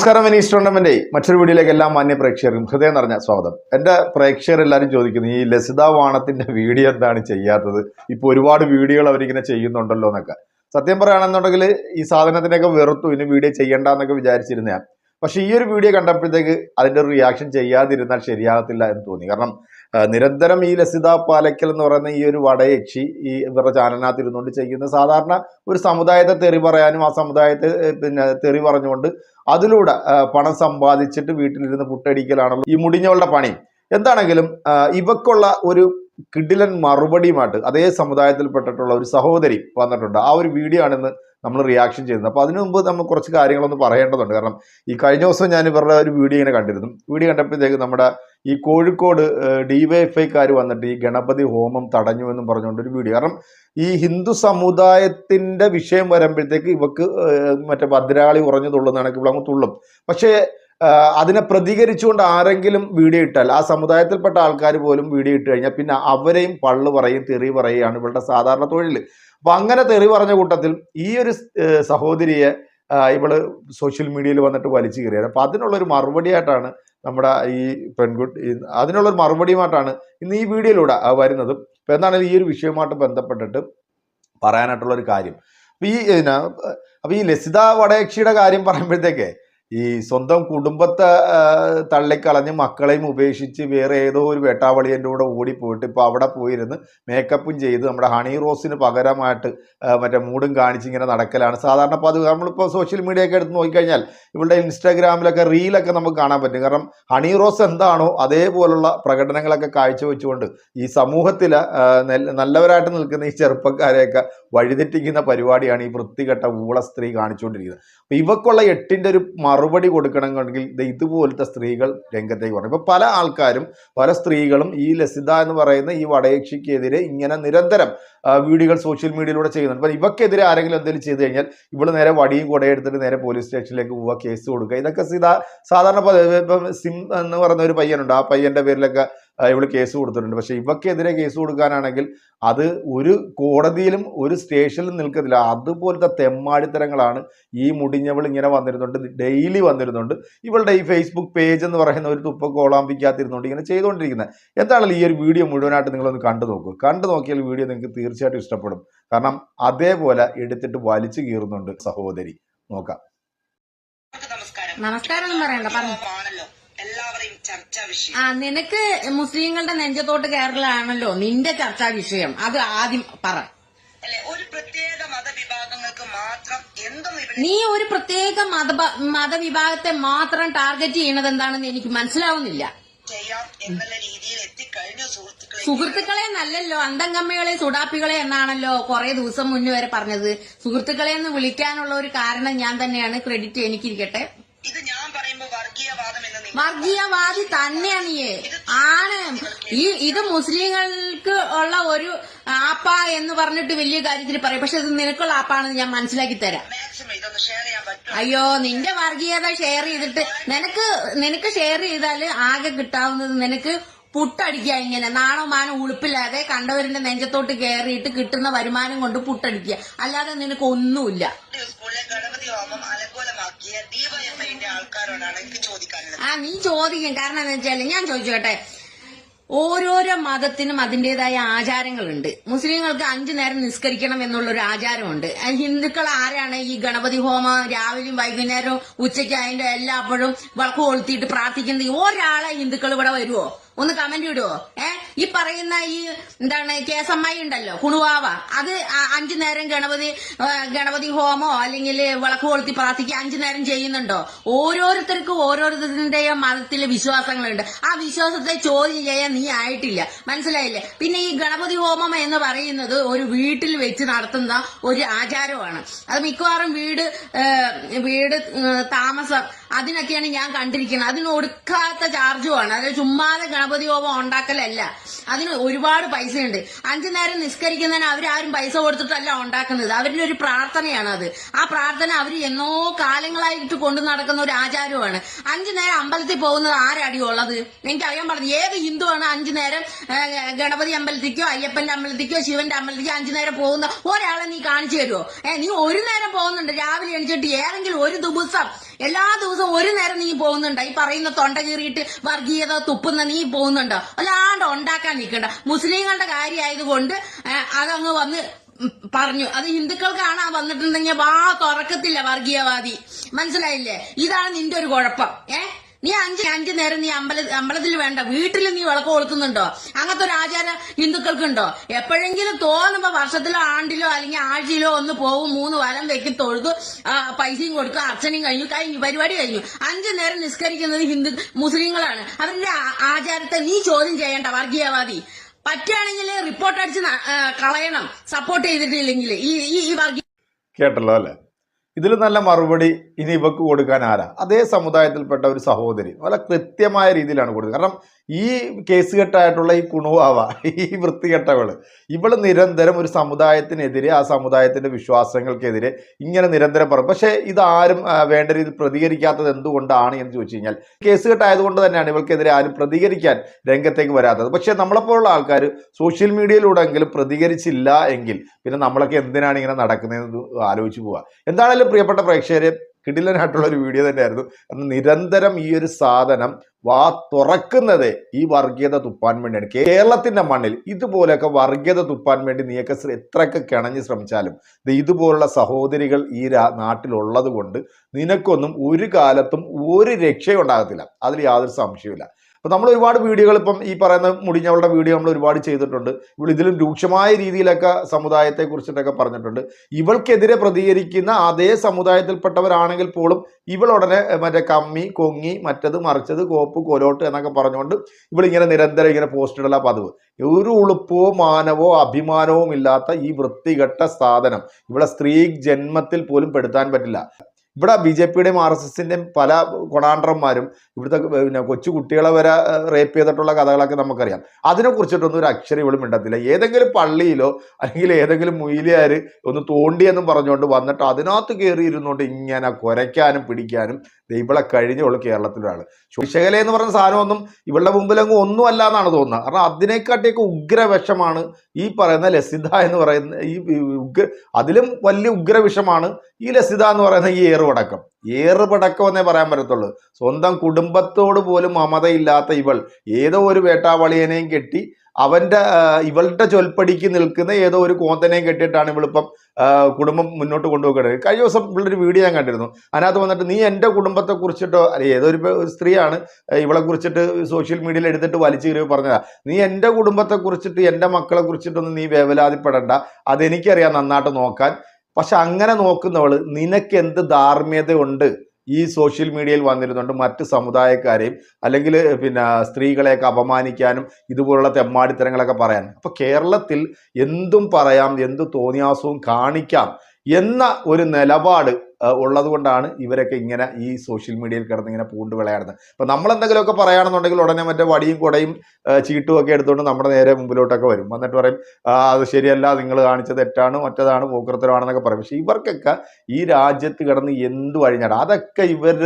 നമസ്കാരം Venice tournament മറ്റൊരു വീഡിയോയിലേക്ക് എല്ലാ മാന്യ പ്രേക്ഷകർക്കും ഹൃദയം നിറഞ്ഞ സ്വാഗതം. എന്റെ പ്രേക്ഷകർ എല്ലാവരും ചോദിക്കുന്നു ഈ ലസിത വാണത്തിന്റെ വീഡിയോ എന്താണ് ചെയ്യാത്തത്? ഇപ്പൊ ഒരുപാട് വീഡിയോകൾ അവരിങ്ങനെ ചെയ്യുന്നുണ്ടല്ലോ എന്നൊക്കെ. സത്യം പറയുകയാണെന്നുണ്ടെങ്കിൽ ഈ സാധനത്തിനൊക്കെ വെറുത്തു ഇനി വീഡിയോ ചെയ്യണ്ട എന്നൊക്കെ വിചാരിച്ചിരുന്ന പക്ഷെ ഈ ഒരു വീഡിയോ കണ്ടപ്പോഴത്തേക്ക് അതിന്റെ റിയാക്ഷൻ ചെയ്യാതിരുന്നാൽ ശരിയാകത്തില്ല എന്ന് തോന്നി. കാരണം നിരന്തരം ഈ ലസിത പാലക്കൽ എന്ന് പറയുന്ന ഈ ഒരു വടയക്ഷി ഈ ഇവരുടെ ചാനലിനകത്ത് ഇരുന്നുകൊണ്ട് ചെയ്യുന്ന സാധാരണ ഒരു സമുദായത്തെ തെറി പറയാനും ആ സമുദായത്തെ പിന്നെ തെറി പറഞ്ഞുകൊണ്ട് അതിലൂടെ പണം സമ്പാദിച്ചിട്ട് വീട്ടിലിരുന്ന് പുട്ടടിക്കലാണല്ലോ ഈ മുടിഞ്ഞവളുടെ പണി. എന്താണെങ്കിലും ഇവക്കുള്ള ഒരു കിടിലൻ മറുപടിയുമായിട്ട് അതേ സമുദായത്തിൽപ്പെട്ടിട്ടുള്ള ഒരു സഹോദരി വന്നിട്ടുണ്ട്. ആ ഒരു വീഡിയോ ആണെന്ന് നമ്മൾ റിയാക്ഷൻ ചെയ്യുന്നത്. അപ്പോൾ അതിനു മുമ്പ് നമ്മൾ കുറച്ച് കാര്യങ്ങളൊന്ന് പറയേണ്ടതുണ്ട്. കാരണം ഈ കഴിഞ്ഞ ദിവസം ഞാൻ ഇവരുടെ ഒരു വീഡിയോ ഇങ്ങനെ കണ്ടിരുന്നു. വീഡിയോ കണ്ടപ്പോഴത്തേക്ക് നമ്മുടെ ഈ കോഴിക്കോട് ഡിവൈഎഫ്ഐക്കാർ വന്നിട്ട് ഈ ഗണപതി ഹോമം തടഞ്ഞു എന്നും പറഞ്ഞുകൊണ്ട് ഒരു വീഡിയോ കാരണം ഈ ഹിന്ദു സമുദായത്തിന്റെ വിഷയം വരുമ്പോഴത്തേക്ക് ഇവക്ക് മറ്റേ ഭദ്രാളി ഉറഞ്ഞു തുള്ളുന്നതാണ് അങ്ങ് തുള്ളും. പക്ഷേ അതിനെ പ്രതികരിച്ചുകൊണ്ട് ആരെങ്കിലും വീഡിയോ ഇട്ടാൽ ആ സമുദായത്തിൽപ്പെട്ട ആൾക്കാർ പോലും വീഡിയോ ഇട്ട് കഴിഞ്ഞാൽ പിന്നെ അവരെയും പള്ളു പറയും തെറി പറയുകയാണ് ഇവളുടെ സാധാരണ തൊഴിൽ. അപ്പം അങ്ങനെ തെറി പറഞ്ഞ കൂട്ടത്തിൽ ഈ ഒരു സഹോദരിയെ ഇവൾ സോഷ്യൽ മീഡിയയിൽ വന്നിട്ട് വലിച്ചു കയറിയത് അപ്പം അതിനുള്ളൊരു മറുപടിയായിട്ടാണ് നമ്മുടെ ഈ പെൺകുട്ടി അതിനുള്ളൊരു മറുപടിയുമായിട്ടാണ് ഇന്ന് ഈ വീഡിയോയിലൂടെ വരുന്നത്. അപ്പം എന്താണെങ്കിലും ഈ ഒരു വിഷയവുമായിട്ട് ബന്ധപ്പെട്ടിട്ട് പറയാനായിട്ടുള്ളൊരു കാര്യം? അപ്പം ഈ അപ്പം ഈ ലസിത വടയക്ഷിയുടെ കാര്യം പറയുമ്പോഴത്തേക്ക് ഈ സ്വന്തം കുടുംബത്തെ തള്ളിക്കളഞ്ഞ് മക്കളെയും ഉപേക്ഷിച്ച് വേറെ ഏതോ ഒരു വേട്ടാവളിയന്റെ കൂടെ ഓടിപ്പോയിട്ട് ഇപ്പോൾ അവിടെ പോയിരുന്ന് മേക്കപ്പും ചെയ്ത് നമ്മുടെ ഹണി റോസിന് പകരമായിട്ട് മറ്റേ മൂടും കാണിച്ച് ഇങ്ങനെ നടക്കലാണ്. സാധാരണ അത് നമ്മളിപ്പോൾ സോഷ്യൽ മീഡിയ ഒക്കെ എടുത്ത് നോക്കിക്കഴിഞ്ഞാൽ ഇവളുടെ ഇൻസ്റ്റാഗ്രാമിലൊക്കെ റീലൊക്കെ നമുക്ക് കാണാൻ പറ്റും. കാരണം ഹണി റോസ് എന്താണോ അതേപോലുള്ള പ്രകടനങ്ങളൊക്കെ കാഴ്ചവെച്ചുകൊണ്ട് ഈ സമൂഹത്തിൽ നല്ലവരായിട്ട് നിൽക്കുന്ന ഈ ചെറുപ്പക്കാരെയൊക്കെ വഴിതെറ്റിക്കുന്ന പരിപാടിയാണ് ഈ വൃത്തികെട്ട ഊള സ്ത്രീ കാണിച്ചുകൊണ്ടിരിക്കുന്നത്. അപ്പോൾ ഇവക്കുള്ള എട്ടിന്റെ ഒരു മറുപടി കൊടുക്കണമെങ്കിൽ ദേ ഇതുപോലത്തെ സ്ത്രീകൾ രംഗത്തേക്ക് വരണം. ഇപ്പം പല ആൾക്കാരും പല സ്ത്രീകളും ഈ ലസിത എന്ന് പറയുന്ന ഈ വടയക്ഷിക്കെതിരെ ഇങ്ങനെ നിരന്തരം വീഡിയോകൾ സോഷ്യൽ മീഡിയയിലൂടെ ചെയ്യുന്നുണ്ട്. അപ്പം ഇവക്കെതിരെ ആരെങ്കിലും എന്തെങ്കിലും ചെയ്തു കഴിഞ്ഞാൽ ഇവൾ നേരെ വടിയും കുടയെടുത്തിട്ട് നേരെ പോലീസ് സ്റ്റേഷനിലേക്ക് പോവുക കേസ് കൊടുക്കുക. ഇതൊക്കെ സാധാരണ ഇപ്പം സിം എന്ന് പറയുന്ന ഒരു പയ്യനുണ്ട്. ആ പയ്യന്റെ പേരിലൊക്കെ ആ, ഇവൾ കേസ് കൊടുത്തിട്ടുണ്ട്. പക്ഷെ ഇവക്കെതിരെ കേസ് കൊടുക്കാനാണെങ്കിൽ അത് ഒരു കോടതിയിലും ഒരു സ്റ്റേഷനിലും നിൽക്കത്തില്ല. അതുപോലത്തെ തെമ്മാടിത്തരങ്ങളാണ് ഈ മുടിഞ്ഞവൾ ഇങ്ങനെ വന്നിരുന്നുണ്ട് ഡെയിലി വന്നിരുന്നുണ്ട് ഇവളുടെ ഈ ഫേസ്ബുക്ക് പേജ് എന്ന് പറയുന്ന ഒരു തുപ്പ കോളാമ്പിക്കാത്തിരുന്നുകൊണ്ട് ഇങ്ങനെ ചെയ്തുകൊണ്ടിരിക്കുന്നത് എന്താണല്ലോ ഈ ഒരു വീഡിയോ മുഴുവനായിട്ട് നിങ്ങളൊന്ന് കണ്ടു നോക്കൂ. കണ്ടു നോക്കിയാൽ വീഡിയോ നിങ്ങൾക്ക് തീർച്ചയായിട്ടും ഇഷ്ടപ്പെടും. കാരണം അതേപോലെ എടുത്തിട്ട് വലിച്ചു കീറുന്നുണ്ട് സഹോദരി. നോക്കാം. നമസ്കാരം. നമസ്കാരം പറയണ്ട പറഞ്ഞു. ചർച്ചാ വിഷയം ആ നിനക്ക് മുസ്ലിങ്ങളുടെ നെഞ്ചത്തോട്ട് കേരളമാണല്ലോ നിന്റെ ചർച്ചാ വിഷയം. അത് ആദ്യം പറ. അല്ലെ ഒരു പ്രത്യേക മതവിഭാഗങ്ങൾക്ക് മാത്രം എന്തും നീ ഒരു പ്രത്യേക മത മതവിഭാഗത്തെ മാത്രം ടാർഗറ്റ് ചെയ്യണത് എന്താണെന്ന് എനിക്ക് മനസ്സിലാവുന്നില്ല. ചെയ്യാം എന്നുള്ള രീതിയിൽ എത്തിക്കഴിഞ്ഞു സുഹൃത്തുക്കളെ. സുഹൃത്തുക്കളെ നല്ലല്ലോ അന്തംകമ്മികളെ സുഡാപ്പികളെ എന്നാണല്ലോ കുറെ ദിവസം മുന്നേ വരെ പറഞ്ഞത്. സുഹൃത്തുക്കളെ എന്ന് വിളിക്കാനുള്ള ഒരു കാരണം ഞാൻ തന്നെയാണ്. ക്രെഡിറ്റ് എനിക്കിരിക്കട്ടെ. ഇത് വർഗീയവാദം തന്നെയാണ് നീ. ആണ്. ഈ ഇത് മുസ്ലിങ്ങൾക്ക് ഉള്ള ഒരു ആപ്പ എന്ന് പറഞ്ഞിട്ട് വലിയ കാര്യത്തിൽ പറയും. പക്ഷെ ഇത് നിനക്കുള്ള ആപ്പാണെന്ന് ഞാൻ മനസ്സിലാക്കി തരാം. അയ്യോ നിന്റെ വർഗീയത ഷെയർ ചെയ്തിട്ട് നിനക്ക് നിനക്ക് ഷെയർ ചെയ്താൽ ആകെ കിട്ടാവുന്നത് നിനക്ക് പുട്ടടിക്കുക ഇങ്ങനെ. നാണോ മാനോ ഉളുപ്പില്ലാതെ കണ്ടവരിന്റെ നെഞ്ചത്തോട്ട് കയറിയിട്ട് കിട്ടുന്ന വരുമാനം കൊണ്ട് പുട്ടടിക്കുക. അല്ലാതെ നിനക്ക് ഒന്നുമില്ല. ആൾക്കാരോടാണ് ചോദിക്കാനുള്ളത്. ആ നീ ചോദിക്കും. കാരണം എന്താ വെച്ചാൽ ഞാൻ ചോദിച്ചോട്ടെ ഓരോരോ മതത്തിനും അതിന്റേതായ ആചാരങ്ങളുണ്ട്. മുസ്ലിങ്ങൾക്ക് അഞ്ചു നേരം നിസ്കരിക്കണം എന്നുള്ള ഒരു ആചാരമുണ്ട് ഹിന്ദുക്കൾ ആരാണ്? ഈ ഗണപതി ഹോമം രാവിലെയും വൈകുന്നേരവും ഉച്ചയ്ക്ക് അതിന്റെ എല്ലാപ്പോഴും വിളക്ക് കൊളുത്തിയിട്ട് പ്രാർത്ഥിക്കുന്നത്. ഒരാളെ ഹിന്ദുക്കൾ ഇവിടെ വരുവോ? ഒന്ന് കമന്റ് ഇടുവോ ഏ? ഈ പറയുന്ന ഈ എന്താണ് കേസമ്മായി ഉണ്ടല്ലോ കുണുവാവ. അത് അഞ്ചു നേരം ഗണപതി ഗണപതി ഹോമോ അല്ലെങ്കിൽ വിളക്ക് കൊളുത്തി പ്രാർത്ഥിക്കുക അഞ്ചു നേരം ചെയ്യുന്നുണ്ടോ? ഓരോരുത്തർക്കും ഓരോരുത്തരുടെയും മതത്തിലെ വിശ്വാസങ്ങളുണ്ട്. ആ വിശ്വാസത്തെ ചോദ്യം ചെയ്യാൻ നീ ആയിട്ടില്ല. മനസ്സിലായില്ലേ? പിന്നെ ഈ ഗണപതി ഹോമം എന്ന് പറയുന്നത് ഒരു വീട്ടിൽ വെച്ച് നടത്തുന്ന ഒരു ആചാരമാണ്. അത് മിക്കവാറും വീട് വീട് താമസം അതിനൊക്കെയാണ് ഞാൻ കണ്ടിരിക്കുന്നത്. അതിന് ഒടുക്കാത്ത ചാർജുമാണ് അതായത് ചുമ്മാതെ ഗണപതി ഹോമം ഉണ്ടാക്കലല്ല. അതിന് ഒരുപാട് പൈസയുണ്ട്. അഞ്ചു നേരം നിസ്കരിക്കുന്നതിന് അവരാരും പൈസ കൊടുത്തിട്ടല്ല ഉണ്ടാക്കുന്നത്. അവരുടെ ഒരു പ്രാർത്ഥനയാണ് അത്. ആ പ്രാർത്ഥന അവർ എന്നോ കാലങ്ങളായിട്ട് കൊണ്ടു നടക്കുന്ന ഒരു ആചാരമാണ് അഞ്ചു നേരം അമ്പലത്തിൽ പോകുന്നത് ആരടി ഉള്ളത്? എനിക്ക് അറിയാൻ പറഞ്ഞു ഏത് ഹിന്ദുവാണ് അഞ്ചു നേരം ഗണപതി അമ്പലത്തിക്കോ അയ്യപ്പന്റെ അമ്പലത്തിക്കോ ശിവന്റെ അമ്പലത്തിക്കോ അഞ്ചു നേരം പോകുന്ന? ഒരാളെ നീ കാണിച്ചു തരുമോ നീ ഒരു നേരം പോകുന്നുണ്ട്. രാവിലെ എണിച്ചിട്ട് ഏതെങ്കിലും ഒരു ദിവസം എല്ലാ ദിവസവും ഒരു നേരം നീ പോകുന്നുണ്ടോ? ഈ പറയുന്ന തൊണ്ട കീറിയിട്ട് വർഗീയത തുപ്പുന്ന നീ പോകുന്നുണ്ടോ? അല്ലാണ്ട് ഉണ്ടാക്കാൻ നിൽക്കണ്ട. മുസ്ലിങ്ങളുടെ കാര്യമായതുകൊണ്ട് അതങ്ങ് വന്ന് പറഞ്ഞു. അത് ഹിന്ദുക്കൾക്കാണ് ആ വന്നിട്ടുണ്ടെങ്കിൽ വാ തുറക്കത്തില്ല വർഗീയവാദി. മനസ്സിലായില്ലേ? ഇതാണ് നിന്റെ ഒരു കുഴപ്പം. ഏ? നീ അഞ്ച് അഞ്ചു നേരം നീ അമ്പല അമ്പലത്തിൽ വേണ്ട. വീട്ടിൽ നീ വിളക്ക് കൊളുത്തുന്നുണ്ടോ? അങ്ങനത്തെ ഒരു ആചാരം ഹിന്ദുക്കൾക്കുണ്ടോ? എപ്പോഴെങ്കിലും തോന്നുമ്പോ വർഷത്തിലോ ആണ്ടിലോ അല്ലെങ്കിൽ ആഴ്ചയിലോ ഒന്ന് പോകും മൂന്ന് വലം വെക്കും തൊഴുതു പൈസയും കൊടുക്കും അർച്ചനയും കഴിഞ്ഞു കഴിഞ്ഞു പരിപാടി കഴിഞ്ഞു. അഞ്ചു നേരം നിസ്കരിക്കുന്നത് ഹിന്ദു മുസ്ലിങ്ങളാണ്. അവരുടെ ആചാരത്തെ നീ ചോദ്യം ചെയ്യേണ്ട വർഗീയവാദി. പറ്റുകയാണെങ്കിൽ റിപ്പോർട്ട് അടിച്ച് കളയണം. സപ്പോർട്ട് ചെയ്തിട്ടില്ലെങ്കിൽ ഈ ഈ- വർഗീയ കേട്ടല്ലോ അല്ലേ? ഇതിൽ നല്ല മറുപടി ഇനി ഇവക്ക് കൊടുക്കാൻ ആരാ? അതേ സമുദായത്തിൽപ്പെട്ട ഒരു സഹോദരി. വളരെ കൃത്യമായ രീതിയിലാണ് കൊടുക്കുന്നത്. കാരണം ഈ കേസ് കേസുകെട്ടായിട്ടുള്ള ഈ കുണുവാവ ഈ വൃത്തികെട്ടവൾ ഇവൾ നിരന്തരം ഒരു സമുദായത്തിനെതിരെ ആ സമുദായത്തിന്റെ വിശ്വാസങ്ങൾക്കെതിരെ ഇങ്ങനെ നിരന്തരം പറയും. പക്ഷേ ഇതാരും വേണ്ട രീതിയിൽ പ്രതികരിക്കാത്തത് എന്തുകൊണ്ടാണ് എന്ന് ചോദിച്ചു കഴിഞ്ഞാൽ കേസുകെട്ടായതുകൊണ്ട് തന്നെയാണ് ഇവൾക്കെതിരെ ആരും പ്രതികരിക്കാൻ രംഗത്തേക്ക് വരാത്തത്. പക്ഷേ നമ്മളെപ്പോലുള്ള ആൾക്കാർ സോഷ്യൽ മീഡിയയിലൂടെങ്കിലും പ്രതികരിച്ചില്ല എങ്കിൽ പിന്നെ നമ്മളൊക്കെ എന്തിനാണ് ഇങ്ങനെ നടക്കുന്നതെന്ന് ആലോചിച്ച് പോവുക. എന്താണെങ്കിലും പ്രിയപ്പെട്ട പ്രേക്ഷകരെ കിടിലനായിട്ടുള്ള ഒരു വീഡിയോ തന്നെയായിരുന്നു. കാരണം നിരന്തരം ഈ ഒരു സാധനം വാ തുറക്കുന്നത് ഈ വർഗീയത തുപ്പാൻ വേണ്ടിയാണ്. കേരളത്തിന്റെ മണ്ണിൽ ഇതുപോലെയൊക്കെ വർഗീയത തുപ്പാൻ വേണ്ടി നീയൊക്കെ എത്രയൊക്കെ കിണഞ്ഞ് ശ്രമിച്ചാലും ഇതുപോലുള്ള സഹോദരികൾ ഈ നാട്ടിലുള്ളത് കൊണ്ട് നിനക്കൊന്നും ഒരു കാലത്തും ഒരു രക്ഷയും ഉണ്ടാകത്തില്ല അതിൽ യാതൊരു സംശയവുമില്ല. അപ്പൊ നമ്മൾ ഒരുപാട് വീഡിയോകൾ ഇപ്പം ഈ പറയുന്ന മുടിഞ്ഞവളുടെ വീഡിയോ നമ്മൾ ഒരുപാട് ചെയ്തിട്ടുണ്ട്. ഇവൾ ഇതിലും രൂക്ഷമായ രീതിയിലൊക്കെ സമുദായത്തെ കുറിച്ചിട്ടൊക്കെ പറഞ്ഞിട്ടുണ്ട്. ഇവൾക്കെതിരെ പ്രതികരിക്കുന്ന അതേ സമുദായത്തിൽപ്പെട്ടവരാണെങ്കിൽ പോലും ഇവൾ ഉടനെ മറ്റേ കമ്മി കൊങ്ങി മറ്റത് മറിച്ചത് കോപ്പ് കൊലോട്ട് എന്നൊക്കെ പറഞ്ഞുകൊണ്ട് ഇവളിങ്ങനെ നിരന്തരം ഇങ്ങനെ പോസ്റ്റ് ഇടല പതിവ്. ഒരു ഉളുപ്പോ മാനവോ അഭിമാനവും ഇല്ലാത്ത ഈ വൃത്തികെട്ട സാധനം ഇവിടെ സ്ത്രീ ജന്മത്തിൽ പോലും പെടുത്താൻ പറ്റില്ല. ഇവിടെ ബി ജെ പിയുടെയും ആർ എസ് എസിന്റെയും പല കൊണാണ്ടർമാരും ഇവിടുത്തെ പിന്നെ കൊച്ചു കുട്ടികളെ വരെ റേപ്പ് ചെയ്തിട്ടുള്ള കഥകളൊക്കെ നമുക്കറിയാം. അതിനെ കുറിച്ചിട്ടൊന്നും ഒരു അക്ഷരം ഇവിടെ മിണ്ടത്തില്ല. ഏതെങ്കിലും പള്ളിയിലോ അല്ലെങ്കിൽ ഏതെങ്കിലും മുയിലിയാർ ഒന്ന് തോണ്ടിയെന്നും പറഞ്ഞുകൊണ്ട് വന്നിട്ട് അതിനകത്ത് കയറി ഇരുന്നുകൊണ്ട് ഇങ്ങനെ കുരയ്ക്കാനും പിടിക്കാനും ദൈവളെ കഴിഞ്ഞുള്ളൂ കേരളത്തിലൊരാൾ ശുശകല എന്ന് പറഞ്ഞ സാധനമൊന്നും ഇവളുടെ മുമ്പിലങ്ങ് ഒന്നും അല്ല എന്നാണ് തോന്നുന്നത്. കാരണം അതിനെക്കാട്ടിയൊക്കെ ഉഗ്രവിഷമാണ് ഈ പറയുന്ന ലസിത എന്ന് പറയുന്ന ഈ ഉഗ്ര അതിലും വലിയ ഉഗ്രവിഷമാണ് ഈ ലസിത എന്ന് പറയുന്ന ഈ ഏറുപടക്കം ഏറുപടക്കം എന്നേ പറയാൻ പറ്റത്തുള്ളൂ. സ്വന്തം കുടുംബത്തോട് പോലും മമതയില്ലാത്ത ഇവൾ ഏതോ ഒരു വേട്ടാവളിയനെയും കെട്ടി അവന്റെ ഇവളുടെ ചൊൽപ്പടിക്ക് നിൽക്കുന്ന ഏതോ ഒരു കോന്തനെയും കെട്ടിയിട്ടാണ് ഇവളിപ്പം കുടുംബം മുന്നോട്ട് കൊണ്ടുപോകുന്നത് കഴിഞ്ഞ ദിവസം ഇവളൊരു വീഡിയോ ഞാൻ കണ്ടിരുന്നു. അതിനകത്ത് വന്നിട്ട് നീ എന്റെ കുടുംബത്തെ കുറിച്ചിട്ടോ അല്ലെ ഏതോ ഒരു സ്ത്രീയാണ് ഇവളെ കുറിച്ചിട്ട് സോഷ്യൽ മീഡിയയിൽ എടുത്തിട്ട് വലിച്ചു കയറി പറഞ്ഞതാ. നീ എന്റെ കുടുംബത്തെ കുറിച്ചിട്ട് എന്റെ മക്കളെ കുറിച്ചിട്ടൊന്നും നീ വേവലാതിപ്പെടണ്ട. അതെനിക്കറിയാം നന്നായിട്ട് നോക്കാൻ. പക്ഷെ അങ്ങനെ നോക്കുന്നവൾ നിനക്ക് എന്ത് ധാർമ്മ്യതയുണ്ട് ഈ സോഷ്യൽ മീഡിയയിൽ വന്നിരുന്നുണ്ട് മറ്റ് സമുദായക്കാരെയും അല്ലെങ്കിൽ പിന്നെ സ്ത്രീകളെയൊക്കെ അപമാനിക്കാനും ഇതുപോലുള്ള തെമ്മാടിത്തരങ്ങളൊക്കെ പറയാൻ. അപ്പൊ കേരളത്തിൽ എന്തും പറയാം എന്ത് തോന്നിയാസവും കാണിക്കാം എന്ന ഒരു നിലപാട് ഉള്ളത് കൊണ്ടാണ് ഇവരൊക്കെ ഇങ്ങനെ ഈ സോഷ്യൽ മീഡിയയിൽ കിടന്ന് ഇങ്ങനെ പൂണ്ട് വിളയാടുന്നത്. അപ്പോൾ നമ്മൾ എന്തെങ്കിലുമൊക്കെ പറയുകയാണെന്നുണ്ടെങ്കിൽ ഉടനെ മറ്റേ വടിയും കുടയും ചീട്ടും ഒക്കെ എടുത്തുകൊണ്ട് നമ്മുടെ നേരെ മുമ്പിലോട്ടൊക്കെ വരും. വന്നിട്ട് പറയും "ആ, അത് ശരിയല്ല നിങ്ങൾ കാണിച്ചത് തെറ്റാണ് മറ്റേതാണ് പോക്കൃത്തരമാണെന്നൊക്കെ പറയും. പക്ഷേ ഇവർക്കൊക്കെ ഈ രാജ്യത്ത് കിടന്ന് എന്ത് വഴിഞ്ഞാടും? അതൊക്കെ ഇവർ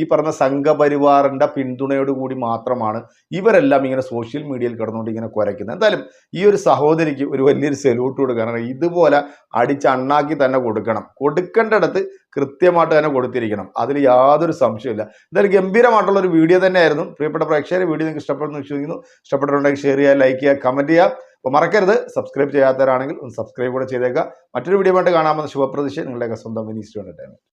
ഈ പറഞ്ഞ സംഘപരിവാറിന്റെ പിന്തുണയോടുകൂടി മാത്രമാണ് ഇവരെല്ലാം ഇങ്ങനെ സോഷ്യൽ മീഡിയയിൽ കിടന്നുകൊണ്ട് ഇങ്ങനെ കുരയ്ക്കുന്നത്. എന്തായാലും ഈ ഒരു സഹോദരിക്ക് ഒരു വലിയൊരു സെല്യൂട്ട് കൊടുക്കണം ഇതുപോലെ അടിച്ച് അണ്ണാക്കി തന്നെ കൊടുക്കണം. കൊടുക്കേണ്ടടത്ത് കൃത്യമായിട്ട് തന്നെ കൊടുത്തിരിക്കണം. അതിൽ യാതൊരു സംശയമില്ല എന്തായാലും ഗംഭീരമായിട്ടുള്ള ഒരു വീഡിയോ തന്നെയായിരുന്നു. പ്രിയപ്പെട്ട പ്രേക്ഷകരെ വീഡിയോ നിങ്ങൾക്ക് ഇഷ്ടപ്പെടുന്നു വിശ്വസിക്കുന്നു. ഇഷ്ടപ്പെട്ടിട്ടുണ്ടെങ്കിൽ ഷെയർ ചെയ്യുക ലൈക്ക് ചെയ്യുക കമന്റ് ചെയ്യുക. അപ്പോൾ മറക്കരുത്. സബ്സ്ക്രൈബ് ചെയ്യാത്തവരാണെങ്കിൽ ഒന്ന് സബ്സ്ക്രൈബ് കൂടെ ചെയ്തേക്കുക. മറ്റൊരു വീഡിയോ ആയിട്ട് കാണാമെന്ന ശുഭപ്രതീക്ഷ. നിങ്ങളുടെയൊക്കെ സ്വന്തം മിനിസ്റ്റർ